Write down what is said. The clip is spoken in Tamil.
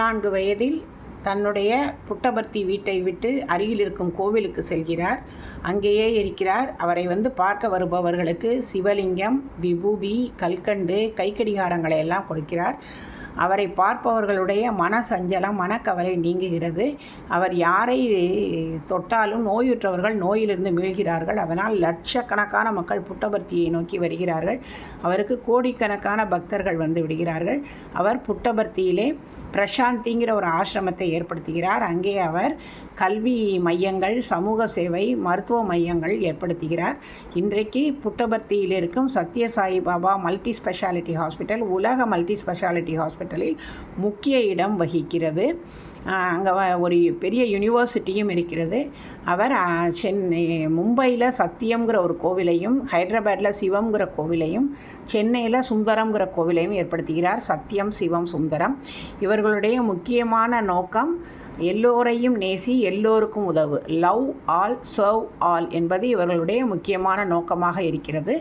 நான்கு வயதில் தன்னுடைய புட்டபர்த்தி வீட்டை விட்டு அருகில் இருக்கும் கோவிலுக்கு செல்கிறார். அங்கேயே இருக்கிறார். அவரை வந்து பார்க்க வருபவர்களுக்கு சிவலிங்கம் விபூதி கல்கண்டு கைக்கடிகாரங்களை எல்லாம் கொடுக்கிறார். அவரை பார்ப்பவர்களுடைய மன சஞ்சலம் மனக்கவலை நீங்குகிறது. அவர் யாரை தொட்டாலும் நோயுற்றவர்கள் நோயிலிருந்து மீள்கிறார்கள். அதனால் லட்சக்கணக்கான மக்கள் புட்டபர்த்தியை நோக்கி வருகிறார்கள். அவருக்கு கோடிக்கணக்கான பக்தர்கள் வந்து விடுகிறார்கள். அவர் புட்டபர்த்தியிலே பிரசாந்திங்கிற ஒரு ஆசிரமத்தை ஏற்படுத்துகிறார். அங்கே அவர் கல்வி மையங்கள் சமூக சேவை மருத்துவ மையங்கள் ஏற்படுத்துகிறார். இன்றைக்கு புட்டபர்த்தியில் இருக்கும் Sathyasai Baba multi speciality hospital உலக மல்டி ஸ்பெஷாலிட்டி ஹாஸ்பிட்டல் ஹாஸ்பிட்டலில் முக்கிய இடம் வகிக்கிறது. அங்கே ஒரு பெரிய யூனிவர்சிட்டியும் இருக்கிறது. அவர் சென்னை மும்பையில் சத்தியம்ங்கிற ஒரு கோவிலையும் ஹைதராபாத்தில் சிவம்ங்கிற கோவிலையும் சென்னையில் சுந்தரம்ங்கிற கோவிலையும் ஏற்படுத்துகிறார். சத்தியம் சிவம் சுந்தரம். இவர்களுடைய முக்கியமான நோக்கம் எல்லோரையும் நேசி எல்லோருக்கும் உதவு. லவ் ஆல் சர்வ் ஆல் என்பது இவர்களுடைய முக்கியமான நோக்கமாக இருக்கிறது.